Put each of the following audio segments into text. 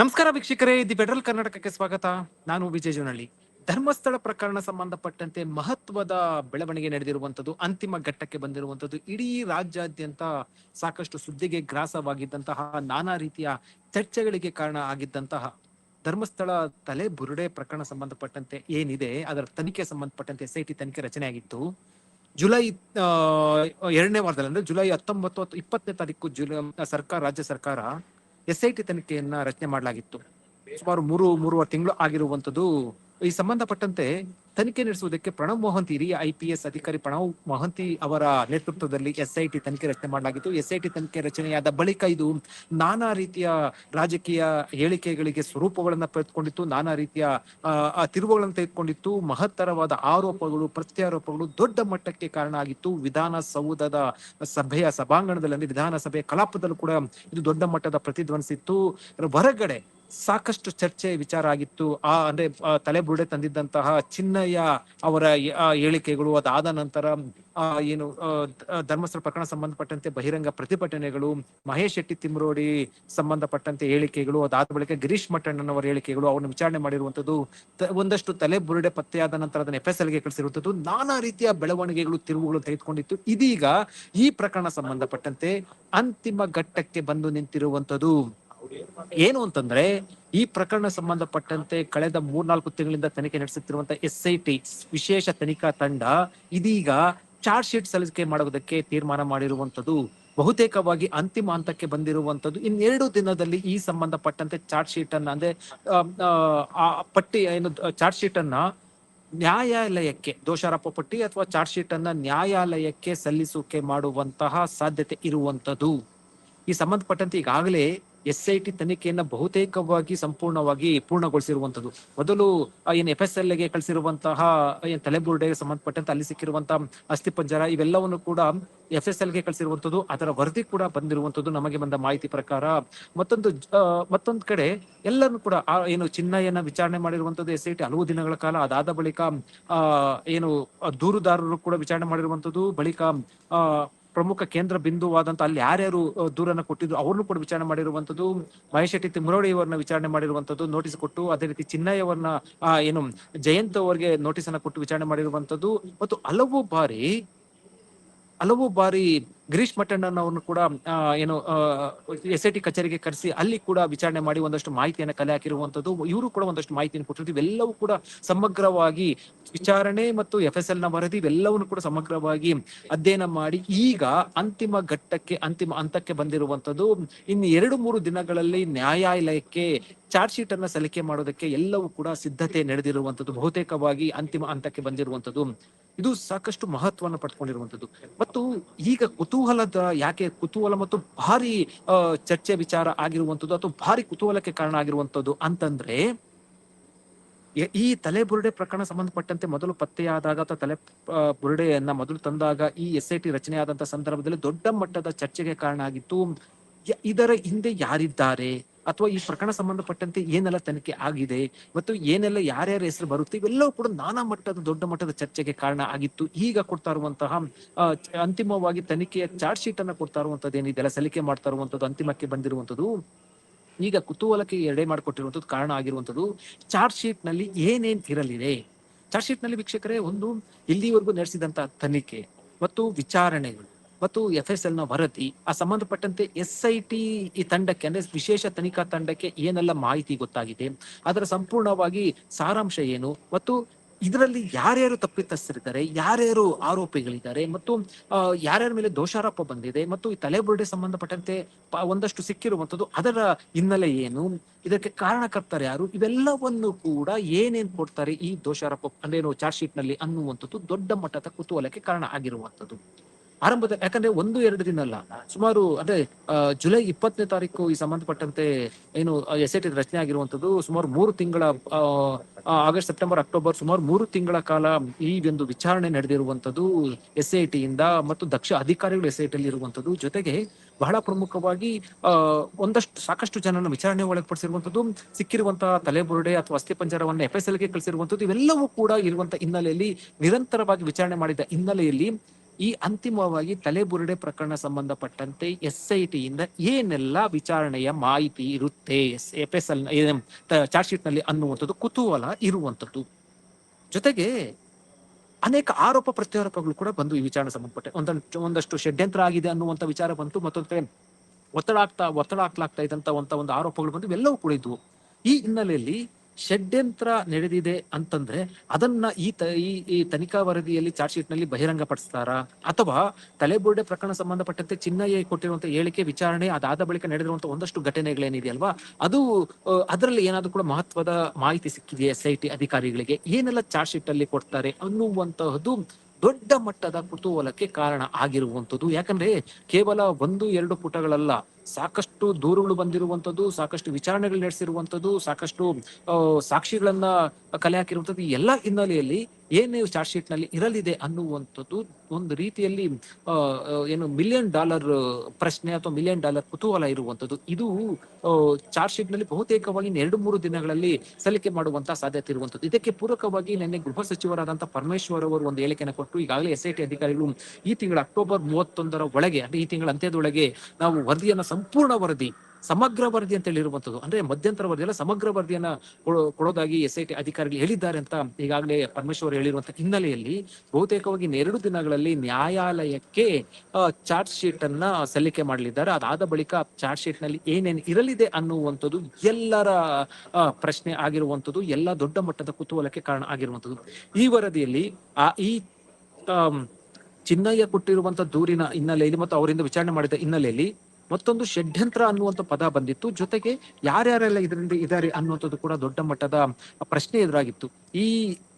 ನಮಸ್ಕಾರ ವೀಕ್ಷಕರೇ, the federal ಕರ್ನಾಟಕಕ್ಕೆ ಸ್ವಾಗತ. ನಾನು ವಿಜಯ ಜೋನಳ್ಳಿ. ಧರ್ಮಸ್ಥಳ ಪ್ರಕರಣ ಸಂಬಂಧಪಟ್ಟಂತೆ ಮಹತ್ವದ ಬೆಳವಣಿಗೆ ನಡೆದಿರುವಂತದ್ದು ಅಂತಿಮ ಘಟ್ಟಕ್ಕೆ ಬಂದಿರುವಂತದ್ದು ಇಡೀ ರಾಜ್ಯಾದ್ಯಂತ ಸಾಕಷ್ಟು ಸುದ್ದಿಗೆ ಗ್ರಾಸವಾಗಿದ್ದಂತಹ ನಾನಾ ರೀತಿಯ ಚರ್ಚೆಗಳಿಗೆ ಕಾರಣ ಆಗಿದ್ದಂತಹ ಧರ್ಮಸ್ಥಳ ತಲೆ ಬುರುಡೆ ಪ್ರಕರಣ ಸಂಬಂಧಪಟ್ಟಂತೆ ಏನಿದೆ, ಅದರ ತನಿಖೆ ಸಂಬಂಧಪಟ್ಟಂತೆ ಎಸ್ ಐ ಟಿ ತನಿಖೆ ರಚನೆ ಆಗಿತ್ತು ಜುಲೈ ಎರಡನೇ ವಾರದಲ್ಲಿ ಅಂದ್ರೆ ಜುಲೈ ಹತ್ತೊಂಬತ್ತು ಇಪ್ಪತ್ತನೇ ತಾರೀಕು ಜುಲೈ, ಸರ್ಕಾರ, ರಾಜ್ಯ ಸರ್ಕಾರ ಎಸ್ ಐ ಟಿ ತನಿಖೆಯನ್ನ ರಚನೆ ಮಾಡಲಾಗಿತ್ತು. ಸುಮಾರು ಮೂರು ಮೂರುವರೆ ತಿಂಗಳು ಆಗಿರುವಂತದ್ದು ಈ ಸಂಬಂಧಪಟ್ಟಂತೆ ತನಿಖೆ ನಡೆಸುವುದಕ್ಕೆ ಪ್ರಣವ್ ಮೊಹಂತಿ, ಹಿರಿಯ ಐಪಿಎಸ್ ಅಧಿಕಾರಿ ಪ್ರಣವ್ ಮೊಹಂತಿ ಅವರ ನೇತೃತ್ವದಲ್ಲಿ ಎಸ್ಐಟಿ ತನಿಖೆ ರಚನೆ ಮಾಡಲಾಗಿತ್ತು. ಎಸ್ಐಟಿ ತನಿಖೆ ರಚನೆಯಾದ ಬಳಿಕ ಇದು ನಾನಾ ರೀತಿಯ ರಾಜಕೀಯ ಹೇಳಿಕೆಗಳಿಗೆ ಸ್ವರೂಪಗಳನ್ನು ಪಡೆದುಕೊಂಡಿತ್ತು, ನಾನಾ ರೀತಿಯ ತಿರುವುಗಳನ್ನು ತೆಗೆದುಕೊಂಡಿತ್ತು, ಮಹತ್ತರವಾದ ಆರೋಪಗಳು, ಪ್ರತ್ಯಾರೋಪಗಳು ದೊಡ್ಡ ಮಟ್ಟಕ್ಕೆ ಕಾರಣ ಆಗಿತ್ತು. ವಿಧಾನಸೌಧದ ಸಭೆಯ ಸಭಾಂಗಣದಲ್ಲಿ ಅಂದ್ರೆ ವಿಧಾನಸಭೆಯ ಕಲಾಪದಲ್ಲೂ ಕೂಡ ಇದು ದೊಡ್ಡ ಮಟ್ಟದ ಪ್ರತಿಧ್ವನಿಸಿತ್ತು. ಹೊರಗಡೆ ಸಾಕಷ್ಟು ಚರ್ಚೆ ವಿಚಾರ ಆಗಿತ್ತು. ಆ, ಅಂದ್ರೆ ತಲೆ ತಲೆಬುರುಡೆ ತಂದಿದ್ದಂತಹ ಚಿನ್ನಯ್ಯ ಅವರ ಹೇಳಿಕೆಗಳು, ಅದಾದ ನಂತರ ಏನು ಧರ್ಮಸ್ಥಳ ಪ್ರಕರಣ ಸಂಬಂಧಪಟ್ಟಂತೆ ಬಹಿರಂಗ ಪ್ರತಿಭಟನೆಗಳು, ಮಹೇಶ್ ಶೆಟ್ಟಿ ತಿಮ್ರೋಡಿ ಸಂಬಂಧಪಟ್ಟಂತೆ ಹೇಳಿಕೆಗಳು, ಅದಾದ ಬಳಿಕ ಗಿರೀಶ್ ಮಠಣ್ಣನವರ ಹೇಳಿಕೆಗಳು, ಅವರನ್ನು ವಿಚಾರಣೆ ಮಾಡಿರುವಂತದ್ದು ಒಂದಷ್ಟು ತಲೆ ಬುರುಡೆ ಪತ್ತೆಯಾದ ನಂತರ ಅದನ್ನ ಎಫ್ ಎಸ್ ಎಲ್ಗೆ ಕಳಿಸಿರುವಂತದ್ದು ನಾನಾ ರೀತಿಯ ಬೆಳವಣಿಗೆಗಳು, ತಿರುವುಗಳು ತೆಗೆದುಕೊಂಡಿತ್ತು. ಇದೀಗ ಈ ಪ್ರಕರಣ ಸಂಬಂಧಪಟ್ಟಂತೆ ಅಂತಿಮ ಘಟ್ಟಕ್ಕೆ ಬಂದು ನಿಂತಿರುವಂತದ್ದು ಏನು ಅಂತಂದ್ರೆ ಈ ಪ್ರಕರಣ ಸಂಬಂಧಪಟ್ಟಂತೆ ಕಳೆದ ಮೂರ್ನಾಲ್ಕು ತಿಂಗಳಿಂದ ತನಿಖೆ ನಡೆಸುತ್ತಿರುವಂತಹ ಎಸ್ ಐ ವಿಶೇಷ ತನಿಖಾ ತಂಡ ಇದೀಗ ಚಾರ್ಜ್ ಶೀಟ್ ಸಲ್ಲಿಕೆ ಮಾಡುವುದಕ್ಕೆ ತೀರ್ಮಾನ ಮಾಡಿರುವಂತದ್ದು ಬಹುತೇಕವಾಗಿ ಅಂತಿಮ ಹಂತಕ್ಕೆ ಬಂದಿರುವಂತದ್ದು ಇನ್ನೆರಡು ದಿನದಲ್ಲಿ ಈ ಸಂಬಂಧಪಟ್ಟಂತೆ ಚಾರ್ಜ್ ಶೀಟ್ ಅನ್ನ ಅಂದ್ರೆ ಆ, ಪಟ್ಟಿ ಏನು ಚಾರ್ಜ್ ಶೀಟ್ ಅನ್ನ ನ್ಯಾಯಾಲಯಕ್ಕೆ ದೋಷಾರೋಪ ಪಟ್ಟಿ ಅಥವಾ ಚಾರ್ಜ್ ಶೀಟ್ ಅನ್ನ ನ್ಯಾಯಾಲಯಕ್ಕೆ ಸಲ್ಲಿಸುವಿಕೆ ಮಾಡುವಂತಹ ಸಾಧ್ಯತೆ ಇರುವಂತದ್ದು ಈ ಸಂಬಂಧಪಟ್ಟಂತೆ ಈಗಾಗಲೇ ಎಸ್ ಐ ಟಿ ತನಿಖೆಯನ್ನ ಬಹುತೇಕವಾಗಿ ಸಂಪೂರ್ಣವಾಗಿ ಪೂರ್ಣಗೊಳಿಸಿರುವಂತದ್ದು ಮೊದಲು ಏನ್ ಎಫ್ ಎಸ್ ಎಲ್ಗೆ ಕಳಿಸಿರುವಂತಹ ಏನ್ ತಲೆಬುರುಡೆಗೆ ಸಂಬಂಧಪಟ್ಟಂತೆ ಅಲ್ಲಿ ಸಿಕ್ಕಿರುವಂತಹ ಅಸ್ಥಿ ಪಂಜರ ಇವೆಲ್ಲವನ್ನು ಕೂಡ ಎಫ್ ಎಸ್ ಎಲ್ಗೆ ಕಳಿಸಿರುವಂತದ್ದು ಅದರ ವರದಿ ಕೂಡ ಬಂದಿರುವಂತದ್ದು ನಮಗೆ ಬಂದ ಮಾಹಿತಿ ಪ್ರಕಾರ. ಮತ್ತೊಂದು ಮತ್ತೊಂದು ಕಡೆ ಎಲ್ಲರೂ ಕೂಡ ಏನು ಚಿನ್ನಯ್ಯನ ವಿಚಾರಣೆ ಮಾಡಿರುವಂತದ್ದು ಎಸ್ ಐ ಟಿ ಹಲವು ದಿನಗಳ ಕಾಲ. ಅದಾದ ಬಳಿಕ ಏನು ದೂರುದಾರರು ಕೂಡ ವಿಚಾರಣೆ ಮಾಡಿರುವಂತದ್ದು ಬಳಿಕ ಪ್ರಮುಖ ಕೇಂದ್ರ ಬಿಂದುವಾದಂತ ಅಲ್ಲಿ ಯಾರ್ಯಾರು ದೂರನ್ನ ಕೊಟ್ಟಿದ್ರು ಅವ್ರನ್ನು ಕೂಡ ವಿಚಾರಣೆ ಮಾಡಿರುವಂತದ್ದು, ಮಹೇಶ್ ಶೆಟ್ಟಿ ತಿಮ್ಮರೋಡಿ ಅವರನ್ನ ವಿಚಾರಣೆ ಮಾಡಿರುವಂತದ್ದು ನೋಟಿಸ್ ಕೊಟ್ಟು, ಅದೇ ರೀತಿ ಚಿನ್ನಯ್ಯ ಅವರನ್ನ ಏನು, ಜಯಂತ್ ಅವರಿಗೆ ನೋಟಿಸ್ ಅನ್ನ ಕೊಟ್ಟು ವಿಚಾರಣೆ ಮಾಡಿರುವಂತದ್ದು. ಮತ್ತು ಹಲವು ಬಾರಿ ಹಲವು ಬಾರಿ ಗಿರೀಶ್ ಮಟ್ಟಣ್ಣನವ್ರನ್ನು ಕೂಡ ಏನು ಎಸ್ ಐ ಟಿ ಕಚೇರಿಗೆ ಕರೆಸಿ ಅಲ್ಲಿ ಕೂಡ ವಿಚಾರಣೆ ಮಾಡಿ ಒಂದಷ್ಟು ಮಾಹಿತಿಯನ್ನು ಕಲೆ ಹಾಕಿರುವಂತದ್ದು ಇವರು ಕೂಡ ಒಂದಷ್ಟು ಮಾಹಿತಿಯನ್ನು ಕೊಟ್ಟಿದ್ದು ಇವೆಲ್ಲವೂ ಕೂಡ ಸಮಗ್ರವಾಗಿ ವಿಚಾರಣೆ ಮತ್ತು ಎಫ್ ಎಸ್ ಎಲ್ನ ವರದಿ ಇವೆಲ್ಲವನ್ನು ಕೂಡ ಸಮಗ್ರವಾಗಿ ಅಧ್ಯಯನ ಮಾಡಿ ಈಗ ಅಂತಿಮ ಘಟ್ಟಕ್ಕೆ, ಅಂತಿಮ ಹಂತಕ್ಕೆ ಬಂದಿರುವಂತದ್ದು ಇನ್ನು ಎರಡು ಮೂರು ದಿನಗಳಲ್ಲಿ ನ್ಯಾಯಾಲಯಕ್ಕೆ ಚಾರ್ಜ್ ಶೀಟ್ ಅನ್ನ ಸಲ್ಲಿಕೆ ಮಾಡೋದಕ್ಕೆ ಎಲ್ಲವೂ ಕೂಡ ಸಿದ್ಧತೆ ನಡೆದಿರುವಂತದ್ದು ಬಹುತೇಕವಾಗಿ ಅಂತಿಮ ಹಂತಕ್ಕೆ ಬಂದಿರುವಂತದ್ದು ಇದು ಸಾಕಷ್ಟು ಮಹತ್ವವನ್ನು ಪಡ್ಕೊಂಡಿರುವಂತದ್ದು ಮತ್ತು ಈಗ ಕುತೂಹಲದ, ಯಾಕೆ ಕುತೂಹಲ ಮತ್ತು ಭಾರಿ ಚರ್ಚೆ ವಿಚಾರ ಆಗಿರುವಂತದ್ದು ಅಥವಾ ಭಾರಿ ಕುತೂಹಲಕ್ಕೆ ಕಾರಣ ಆಗಿರುವಂತದ್ದು ಅಂತಂದ್ರೆ ಈ ತಲೆ ಬುರುಡೆ ಪ್ರಕರಣ ಸಂಬಂಧಪಟ್ಟಂತೆ ಮೊದಲು ಪತ್ತೆಯಾದಾಗ ಅಥವಾ ತಲೆ ಬುರುಡೆಯನ್ನ ಮೊದಲು ತಂದಾಗ ಈ ಎಸ್ ಐ ಟಿ ರಚನೆಯಾದಂತ ಸಂದರ್ಭದಲ್ಲಿ ದೊಡ್ಡ ಮಟ್ಟದ ಚರ್ಚೆಗೆ ಕಾರಣ ಆಗಿತ್ತು. ಇದರ ಹಿಂದೆ ಯಾರಿದ್ದಾರೆ? ಅಥವಾ ಈ ಪ್ರಕರಣ ಸಂಬಂಧಪಟ್ಟಂತೆ ಏನೆಲ್ಲ ತನಿಖೆ ಆಗಿದೆ ಮತ್ತು ಏನೆಲ್ಲ ಯಾರ್ಯಾರ ಹೆಸರು ಬರುತ್ತೆ, ಇವೆಲ್ಲವೂ ಕೂಡ ನಾನಾ ಮಟ್ಟದ, ದೊಡ್ಡ ಮಟ್ಟದ ಚರ್ಚೆಗೆ ಕಾರಣ ಆಗಿತ್ತು. ಈಗ ಕೊಡ್ತಾ ಇರುವಂತಹ ಅಂತಿಮವಾಗಿ ತನಿಖೆಯ ಚಾರ್ಜ್ ಶೀಟ್ ಅನ್ನ ಕೊಡ್ತಾ ಇರುವಂತದ್ದು ಏನಿದೆಲ್ಲ ಸಲಿಕೆ ಮಾಡ್ತಾ ಇರುವಂತದ್ದು ಅಂತಿಮಕ್ಕೆ ಬಂದಿರುವಂತದ್ದು ಈಗ ಕುತೂಹಲಕ್ಕೆ ಎಡೆ ಮಾಡಿಕೊಟ್ಟಿರುವಂತದ್ದು ಕಾರಣ ಆಗಿರುವಂತದ್ದು ಚಾರ್ಜ್ ಶೀಟ್ನಲ್ಲಿ ಏನೇನ್ ಇರಲಿದೆ? ಚಾರ್ಜ್ ಶೀಟ್ನಲ್ಲಿ ವೀಕ್ಷಕರೇ, ಒಂದು ಇಲ್ಲಿವರೆಗೂ ನಡೆಸಿದಂತಹ ತನಿಖೆ ಮತ್ತು ವಿಚಾರಣೆಗಳು. ಮತ್ತು ಎಫ್ ಎಸ್ ಎಲ್ನ ವರದಿ, ಆ ಸಂಬಂಧಪಟ್ಟಂತೆ ಎಸ್ ಐ ಟಿ ಈ ತಂಡಕ್ಕೆ, ಅಂದ್ರೆ ವಿಶೇಷ ತನಿಖಾ ತಂಡಕ್ಕೆ ಏನೆಲ್ಲ ಮಾಹಿತಿ ಗೊತ್ತಾಗಿದೆ, ಅದರ ಸಂಪೂರ್ಣವಾಗಿ ಸಾರಾಂಶ ಏನು, ಮತ್ತು ಇದರಲ್ಲಿ ಯಾರ್ಯಾರು ತಪ್ಪಿತಸ್ಥರಿದ್ದಾರೆ, ಯಾರ್ಯಾರು ಆರೋಪಿಗಳಿದ್ದಾರೆ, ಮತ್ತು ಯಾರ್ಯಾರ ಮೇಲೆ ದೋಷಾರೋಪ ಬಂದಿದೆ, ಮತ್ತು ಈ ತಲೆಬುರುಡೆ ಸಂಬಂಧಪಟ್ಟಂತೆ ಒಂದಷ್ಟು ಸಿಕ್ಕಿರುವಂತದ್ದು ಅದರ ಹಿನ್ನೆಲೆ ಏನು, ಇದಕ್ಕೆ ಕಾರಣಕರ್ತರು ಯಾರು, ಇವೆಲ್ಲವನ್ನು ಕೂಡ ಏನೇನ್ ಕೊಡ್ತಾರೆ ಈ ದೋಷಾರೋಪ, ಅಂದ್ರೆ ಚಾರ್ಜ್ ಶೀಟ್ನಲ್ಲಿ ಅನ್ನುವಂಥದ್ದು ದೊಡ್ಡ ಮಟ್ಟದ ಕುತೂಹಲಕ್ಕೆ ಕಾರಣ ಆಗಿರುವಂತದ್ದು ಆರಂಭದಲ್ಲಿ ಯಾಕಂದ್ರೆ ಒಂದು, ಎರಡು ದಿನ ಅಲ್ಲ ಸುಮಾರು, ಅಂದ್ರೆ ಜುಲೈ ಇಪ್ಪತ್ತನೇ ತಾರೀಕು ಈ ಸಂಬಂಧಪಟ್ಟಂತೆ ಏನು ಎಸ್ ಐ ಟಿ ರಚನೆ ಆಗಿರುವಂತದ್ದು ಸುಮಾರು ಮೂರು ತಿಂಗಳ ಆಗಸ್ಟ್, ಸೆಪ್ಟೆಂಬರ್, ಅಕ್ಟೋಬರ್ ಸುಮಾರು ಮೂರು ತಿಂಗಳ ಕಾಲ ಈ ಒಂದು ವಿಚಾರಣೆ ನಡೆದಿರುವಂತದ್ದು ಎಸ್ ಐ ಟಿ ಇಂದ ಮತ್ತು ದಕ್ಷ ಅಧಿಕಾರಿಗಳು ಎಸ್ ಐ ಟಿ ಇರುವಂತದ್ದು ಜೊತೆಗೆ ಬಹಳ ಪ್ರಮುಖವಾಗಿ ಒಂದಷ್ಟು, ಸಾಕಷ್ಟು ಜನರನ್ನು ವಿಚಾರಣೆ ಒಳಪಡಿಸಿರುವಂತದ್ದು ಸಿಕ್ಕಿರುವಂತಹ ತಲೆಬುರುಡೆ ಅಥವಾ ಅಸ್ಥಿ ಪಂಜರವನ್ನು ಎಫ್ ಎಸ್ ಎಲ್ಗೆ ಕಳಿಸಿರುವಂತದ್ದು ಇವೆಲ್ಲವೂ ಕೂಡ ಇರುವಂತಹ ಹಿನ್ನೆಲೆಯಲ್ಲಿ ನಿರಂತರವಾಗಿ ವಿಚಾರಣೆ ಮಾಡಿದ ಹಿನ್ನೆಲೆಯಲ್ಲಿ ಈ ಅಂತಿಮವಾಗಿ ತಲೆಬುರುಡೆ ಪ್ರಕರಣ ಸಂಬಂಧಪಟ್ಟಂತೆ ಎಸ್ ಐ ಟಿಯಿಂದ ಏನೆಲ್ಲ ವಿಚಾರಣೆಯ ಮಾಹಿತಿ ಇರುತ್ತೆ ಎಫ್ ಎಸ್ ಎಲ್ ಚಾರ್ಜ್ ಶೀಟ್ನಲ್ಲಿ ಅನ್ನುವಂಥದ್ದು ಕುತೂಹಲ ಇರುವಂಥದ್ದು. ಜೊತೆಗೆ ಅನೇಕ ಆರೋಪ ಪ್ರತ್ಯಾರೋಪಗಳು ಕೂಡ ಬಂದು ಈ ವಿಚಾರಣೆ ಸಂಬಂಧಪಟ್ಟ ಒಂದಷ್ಟು ಒಂದಷ್ಟು ಷಡ್ಯಂತ್ರ ಆಗಿದೆ ಅನ್ನುವಂಥ ವಿಚಾರ ಬಂತು, ಮತ್ತೊಂದು ಒತ್ತಡ ಆಗ್ತಾ, ಒತ್ತಡ ಹಾಕ್ಲಾಗ್ತಾ ಇದ್ದಂತ ಒಂದು ಆರೋಪಗಳು ಬಂದು ಎಲ್ಲವೂ ಕೂಡ ಇದ್ವು. ಈ ಹಿನ್ನೆಲೆಯಲ್ಲಿ ಷಡ್ಯಂತ್ರ ನಡೆದಿದೆ ಅಂತಂದ್ರೆ ಅದನ್ನ ಈ ಈ ತನಿಖಾ ವರದಿಯಲ್ಲಿ ಚಾರ್ಜ್ ಶೀಟ್ನಲ್ಲಿ ಬಹಿರಂಗಪಡಿಸ್ತಾರಾ? ಅಥವಾ ತಲೆಬೋರ್ಡೆ ಪ್ರಕರಣ ಸಂಬಂಧಪಟ್ಟಂತೆ ಚಿನ್ನಯ್ಯ ಕೊಟ್ಟಿರುವಂತಹ ಹೇಳಿಕೆ ವಿಚಾರಣೆ ಅದಾದ ಬಳಿಕ ನಡೆದಿರುವಂತಹ ಒಂದಷ್ಟು ಘಟನೆಗಳೇನಿದೆಯಲ್ವಾ? ಅದು ಅದರಲ್ಲಿ ಏನಾದ್ರು ಕೂಡ ಮಹತ್ವದ ಮಾಹಿತಿ ಸಿಕ್ಕಿದೆಯಾ ಎಸ್ ಐ ಟಿ ಅಧಿಕಾರಿಗಳಿಗೆ? ಏನೆಲ್ಲ ಚಾರ್ಜ್ ಶೀಟ್ ಅಲ್ಲಿ ಕೊಡ್ತಾರೆ ಅನ್ನುವಂತಹದ್ದು ದೊಡ್ಡ ಮಟ್ಟದ ಕುತೂಹಲಕ್ಕೆ ಕಾರಣ ಆಗಿರುವಂತದ್ದು ಯಾಕಂದ್ರೆ ಕೇವಲ ಒಂದು, ಎರಡು ಪುಟಗಳಲ್ಲ ಸಾಕಷ್ಟು ದೂರುಗಳು ಬಂದಿರುವಂತದ್ದು ಸಾಕಷ್ಟು ವಿಚಾರಣೆಗಳು ನಡೆಸಿರುವಂತದ್ದು ಸಾಕಷ್ಟು ಸಾಕ್ಷಿಗಳನ್ನ ಕಲೆ ಹಾಕಿರುವಂತದ್ದು ಈ ಎಲ್ಲಾ ಹಿನ್ನೆಲೆಯಲ್ಲಿ ಏನೇ ಚಾರ್ಜ್ ಶೀಟ್ನಲ್ಲಿ ಇರಲಿದೆ ಅನ್ನುವಂಥದ್ದು ಒಂದು ರೀತಿಯಲ್ಲಿ ಏನು ಮಿಲಿಯನ್ ಡಾಲರ್ ಪ್ರಶ್ನೆ ಅಥವಾ ಮಿಲಿಯನ್ ಡಾಲರ್ ಕುತೂಹಲ ಇರುವಂತದ್ದು ಇದು ಚಾರ್ಜ್ ಶೀಟ್ನಲ್ಲಿ ಬಹುತೇಕವಾಗಿ ಎರಡು ಮೂರು ದಿನಗಳಲ್ಲಿ ಸಲ್ಲಿಕೆ ಮಾಡುವಂತಹ ಸಾಧ್ಯತೆ ಇರುವಂತದ್ದು ಇದಕ್ಕೆ ಪೂರಕವಾಗಿ ನಿನ್ನೆ ಗೃಹ ಸಚಿವರಾದಂತಹ ಪರಮೇಶ್ವರ್ ಅವರು ಒಂದು ಹೇಳಿಕೆಯನ್ನು ಕೊಟ್ಟು, ಈಗಾಗಲೇ ಎಸ್ ಅಧಿಕಾರಿಗಳು ಈ ತಿಂಗಳ ಅಕ್ಟೋಬರ್ ಮೂವತ್ತೊಂದರ ಒಳಗೆ, ಅಂದ್ರೆ ಈ ತಿಂಗಳ ಅಂತ್ಯದೊಳಗೆ ನಾವು ವರದಿಯನ್ನ ಸಂಪೂರ್ಣ ವರದಿ, ಸಮಗ್ರ ವರದಿ ಅಂತ ಹೇಳಿರುವಂತದ್ದು ಅಂದ್ರೆ ಮಧ್ಯಂತರ ವರದಿ ಅಲ್ಲ ಸಮಗ್ರ ವರದಿಯನ್ನ ಕೊಡೋ- ಕೊಡೋದಾಗಿ ಎಸ್ ಐ ಟಿ ಅಧಿಕಾರಿಗಳು ಹೇಳಿದ್ದಾರೆ ಅಂತ ಈಗಾಗಲೇ ಪರಮೇಶ್ವರ್ ಹೇಳಿರುವಂತ ಹಿನ್ನೆಲೆಯಲ್ಲಿ ಬಹುತೇಕವಾಗಿ ಇನ್ನೆರಡು ದಿನಗಳಲ್ಲಿ ನ್ಯಾಯಾಲಯಕ್ಕೆ ಚಾರ್ಜ್ ಶೀಟ್ ಅನ್ನ ಸಲ್ಲಿಕೆ ಮಾಡಲಿದ್ದಾರೆ. ಅದಾದ ಬಳಿಕ ಚಾರ್ಜ್ ಶೀಟ್ನಲ್ಲಿ ಏನೇನು ಇರಲಿದೆ ಅನ್ನುವಂಥದ್ದು ಎಲ್ಲರ ಪ್ರಶ್ನೆ ಆಗಿರುವಂತದ್ದು ಎಲ್ಲ ದೊಡ್ಡ ಮಟ್ಟದ ಕುತೂಹಲಕ್ಕೆ ಕಾರಣ ಆಗಿರುವಂತದ್ದು ಈ ವರದಿಯಲ್ಲಿ, ಆ, ಈ ಚಿನ್ನಯ್ಯ ಕೊಟ್ಟಿರುವಂತ ದೂರಿನ ಹಿನ್ನೆಲೆಯಲ್ಲಿ ಮತ್ತು ಅವರಿಂದ ವಿಚಾರಣೆ ಮಾಡಿದ ಹಿನ್ನೆಲೆಯಲ್ಲಿ ಮತ್ತೊಂದು ಷಡ್ಯಂತ್ರ ಅನ್ನುವಂತ ಪದ ಬಂದಿತ್ತು. ಜೊತೆಗೆ ಯಾರ್ಯಾರೆಲ್ಲ ಇದರಿಂದ ಇದ್ದಾರೆ ಅನ್ನುವಂಥದ್ದು ಕೂಡ ದೊಡ್ಡ ಮಟ್ಟದ ಪ್ರಶ್ನೆ ಎದುರಾಗಿತ್ತು. ಈ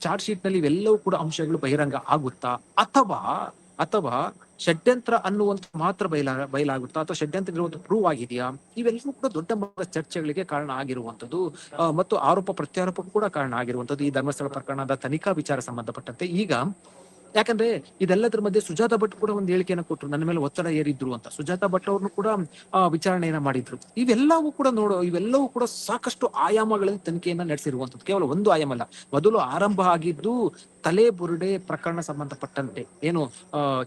ಚಾರ್ಜ್ ಶೀಟ್ನಲ್ಲಿ ಇವೆಲ್ಲವೂ ಕೂಡ ಅಂಶಗಳು ಬಹಿರಂಗ ಆಗುತ್ತಾ? ಅಥವಾ ಅಥವಾ ಷಡ್ಯಂತ್ರ ಅನ್ನುವಂತ ಮಾತ್ರ ಬಯಲ, ಬಯಲಾಗುತ್ತಾ? ಅಥವಾ ಷಡ್ಯಂತ್ರ ಇರುವಂತ ಪ್ರೂವ್ ಆಗಿದೆಯಾ? ಇವೆಲ್ಲವೂ ಕೂಡ ದೊಡ್ಡ ಮಟ್ಟದ ಚರ್ಚೆಗಳಿಗೆ ಕಾರಣ ಆಗಿರುವಂತದ್ದು ಮತ್ತು ಆರೋಪ ಪ್ರತ್ಯಾರೋಪಕ್ಕೂ ಕೂಡ ಕಾರಣ ಆಗಿರುವಂತದ್ದು ಈ ಧರ್ಮಸ್ಥಳ ಪ್ರಕರಣದ ತನಿಖಾ ವಿಚಾರ ಸಂಬಂಧಪಟ್ಟಂತೆ. ಈಗ ಯಾಕಂದ್ರೆ ಇದೆಲ್ಲದರ ಮಧ್ಯೆ ಸುಜಾತ ಭಟ್ ಕೂಡ ಒಂದು ಹೇಳಿಕೆಯನ್ನು ಕೊಟ್ಟರು ನನ್ನ ಮೇಲೆ ಒತ್ತಡ ಏರಿದ್ರು ಅಂತ. ಸುಜಾತ ಭಟ್ ಅವ್ರನ್ನು ಕೂಡ ವಿಚಾರಣೆಯನ್ನ ಮಾಡಿದ್ರು. ಇವೆಲ್ಲವೂ ಕೂಡ ನೋಡೋ, ಇವೆಲ್ಲವೂ ಕೂಡ ಸಾಕಷ್ಟು ಆಯಾಮಗಳಲ್ಲಿ ತನಿಖೆಯನ್ನ ನಡೆಸಿರುವಂತದ್ದು ಕೇವಲ ಒಂದು ಆಯಾಮ ಅಲ್ಲ, ಮೊದಲು ಆರಂಭ ಆಗಿದ್ದು ತಲೆ ಬುರುಡೆ ಪ್ರಕರಣ ಸಂಬಂಧಪಟ್ಟಂತೆ. ಏನು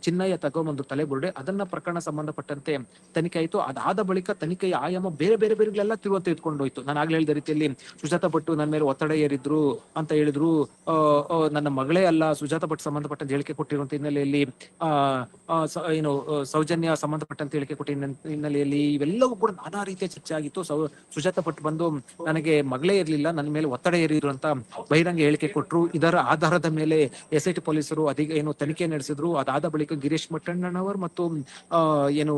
ಚಿನ್ನಯ್ಯ ತಗೊಂಬಂದು ತಲೆ ಬುರುಡೆ, ಅದನ್ನ ಪ್ರಕರಣ ಸಂಬಂಧಪಟ್ಟಂತೆ ತನಿಖೆ ಆಯ್ತು. ಅದಾದ ಬಳಿಕ ತನಿಖೆಯ ಆಯಾಮ ಬೇರೆ ಬೇರೆ ಬೇರೆಗಳೆಲ್ಲ ತಿರುವ ತೆಗೆದುಕೊಂಡೋಯ್ತು ನಾನು ಆಗ್ಲೇ ಹೇಳಿದ ರೀತಿಯಲ್ಲಿ ಸುಜಾತ ಭಟ್ ನನ್ನ ಮೇಲೆ ಒತ್ತಡ ಏರಿದ್ರು ಅಂತ ಹೇಳಿದ್ರು ನನ್ನ ಮಗಳೇ ಅಲ್ಲ, ಸುಜಾತ ಭಟ್ ಸಂಬಂಧಪಟ್ಟಂತೆ ಹೇಳಿಕೆ ಕೊಟ್ಟಿರುವಂತ ಹಿನ್ನೆಲೆಯಲ್ಲಿ, ಆ ಏನು ಸೌಜನ್ಯ ಸಂಬಂಧಪಟ್ಟಂತ ಹೇಳಿಕೆ ಕೊಟ್ಟ ಹಿನ್ನೆ- ಹಿನ್ನೆಲೆಯಲ್ಲಿ ಇವೆಲ್ಲವೂ ಕೂಡ ನಾನಾ ರೀತಿಯ ಚರ್ಚೆ ಆಗಿತ್ತು. ಸುಜಾತ ಭಟ್ ಬಂದು ನನಗೆ ಮಗಳೇ ಇರಲಿಲ್ಲ, ನನ್ನ ಮೇಲೆ ಒತ್ತಡ ಏರಿದ್ರು ಅಂತ ಬಹಿರಂಗ ಹೇಳಿಕೆ ಕೊಟ್ಟರು ಇದರ ಆಧಾರದ ಮೇಲೆ ಎಸ್ ಐ ಟಿ ಪೊಲೀಸರು ಅಧಿಕ ಏನು ತನಿಖೆ ನಡೆಸಿದ್ರು. ಅದಾದ ಬಳಿಕ ಗಿರೀಶ್ ಮಟ್ಟಣ್ಣನವರ್ ಮತ್ತು ಏನು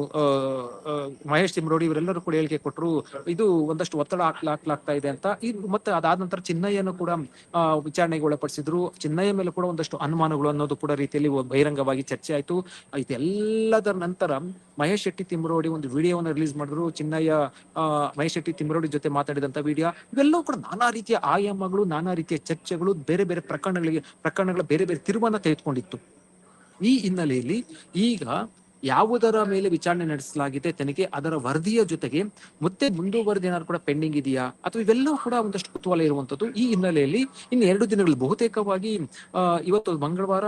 ಮಹೇಶ್ ತಿಮ್ರೋಡಿ ಇವರೆಲ್ಲರೂ ಕೂಡ ಹೇಳಿಕೆ ಕೊಟ್ಟರು ಇದು ಒಂದಷ್ಟು ಒತ್ತಡ ಹಾಕ್ಲಾಕ್ಲಾಗ್ತಾ ಇದೆ ಅಂತ. ಇದು ಮತ್ತೆ ಅದಾದ ನಂತರ ಚಿನ್ನಯ್ಯನು ಕೂಡ ವಿಚಾರಣೆಗೆ ಒಳಪಡಿಸಿದ್ರು. ಚಿನ್ನಯ್ಯ ಮೇಲೆ ಕೂಡ ಒಂದಷ್ಟು ಅನುಮಾನಗಳು ಅನ್ನೋದು ಕೂಡ ರೀತಿಯಲ್ಲಿ ಬಹಿರಂಗವಾಗಿ ಚರ್ಚೆ ಆಯ್ತು. ಇದೆಲ್ಲದರ ನಂತರ ಮಹೇಶ್ ಶೆಟ್ಟಿ ತಿಮ್ರೋಡಿ ಒಂದು ವಿಡಿಯೋವನ್ನು ರಿಲೀಸ್ ಮಾಡಿದ್ರು. ಚಿನ್ನಯ್ಯ ಮಹೇಶ್ ಶೆಟ್ಟಿ ತಿಮ್ರೋಡಿ ಜೊತೆ ಮಾತಾಡಿದಂತ ವಿಡಿಯೋ. ಇವೆಲ್ಲವೂ ಕೂಡ ನಾನಾ ರೀತಿಯ ಆಯಾಮಗಳು, ನಾನಾ ರೀತಿಯ ಚರ್ಚೆಗಳು, ಬೇರೆ ಬೇರೆ ಪ್ರಕರಣಗಳಿಗೆ, ಪ್ರಕರಣಗಳ ಬೇರೆ ಬೇರೆ ತಿರುವನ್ನ ತೆಗೆದುಕೊಂಡಿತ್ತು. ಈ ಹಿನ್ನೆಲೆಯಲ್ಲಿ ಈಗ ಯಾವುದರ ಮೇಲೆ ವಿಚಾರಣೆ ನಡೆಸಲಾಗಿದೆ ತನಿಖೆ, ಅದರ ವರದಿಯ ಜೊತೆಗೆ ಮತ್ತೆ ಮುಂದುವರೆದ ಏನಾದ್ರು ಕೂಡ ಪೆಂಡಿಂಗ್ ಇದೆಯಾ? ಅಥವಾ ಇವೆಲ್ಲವೂ ಕೂಡ ಒಂದಷ್ಟು ಕುತೂಹಲ ಇರುವಂತದ್ದು ಈ ಹಿನ್ನೆಲೆಯಲ್ಲಿ ಇನ್ನು ಎರಡು ದಿನಗಳು ಬಹುತೇಕವಾಗಿ ಇವತ್ತು ಮಂಗಳವಾರ,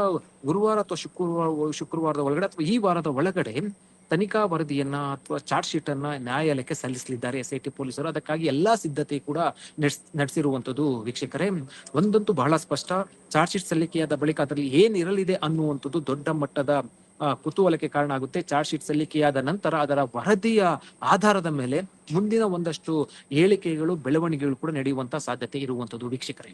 ಗುರುವಾರ ಅಥವಾ ಶುಕ್ರವಾರ, ಶುಕ್ರವಾರದ ಒಳಗಡೆ ಅಥವಾ ಈ ವಾರದ ಒಳಗಡೆ ತನಿಖಾ ವರದಿಯನ್ನ ಅಥವಾ ಚಾರ್ಜ್ ಶೀಟ್ ಅನ್ನ ನ್ಯಾಯಾಲಯಕ್ಕೆ ಸಲ್ಲಿಸಲಿದ್ದಾರೆ ಎಸ್ ಐ ಪೊಲೀಸರು. ಅದಕ್ಕಾಗಿ ಎಲ್ಲಾ ಸಿದ್ಧತೆ ಕೂಡ ನಡೆಸ್, ನಡೆಸಿರುವಂತದ್ದು ವೀಕ್ಷಕರೇ, ಒಂದಂತೂ ಬಹಳ ಸ್ಪಷ್ಟ. ಚಾರ್ಜ್ ಶೀಟ್ ಸಲ್ಲಿಕೆಯಾದ ಬಳಿಕ ಅದರಲ್ಲಿ ಏನಿರಲಿದೆ ಅನ್ನುವಂಥದ್ದು ದೊಡ್ಡ ಮಟ್ಟದ ಕುತೂಹಲಕ್ಕೆ ಕಾರಣ ಆಗುತ್ತೆ ಚಾರ್ಜ್ ಶೀಟ್ ಸಲ್ಲಿಕೆಯಾದ ನಂತರ ಅದರ ವರದಿಯ ಆಧಾರದ ಮೇಲೆ ಮುಂದಿನ ಒಂದಷ್ಟು ಹೇಳಿಕೆಗಳು, ಬೆಳವಣಿಗೆಗಳು ಕೂಡ ನಡೆಯುವಂತ ಸಾಧ್ಯತೆ ಇರುವಂತದ್ದು ವೀಕ್ಷಕರೇ.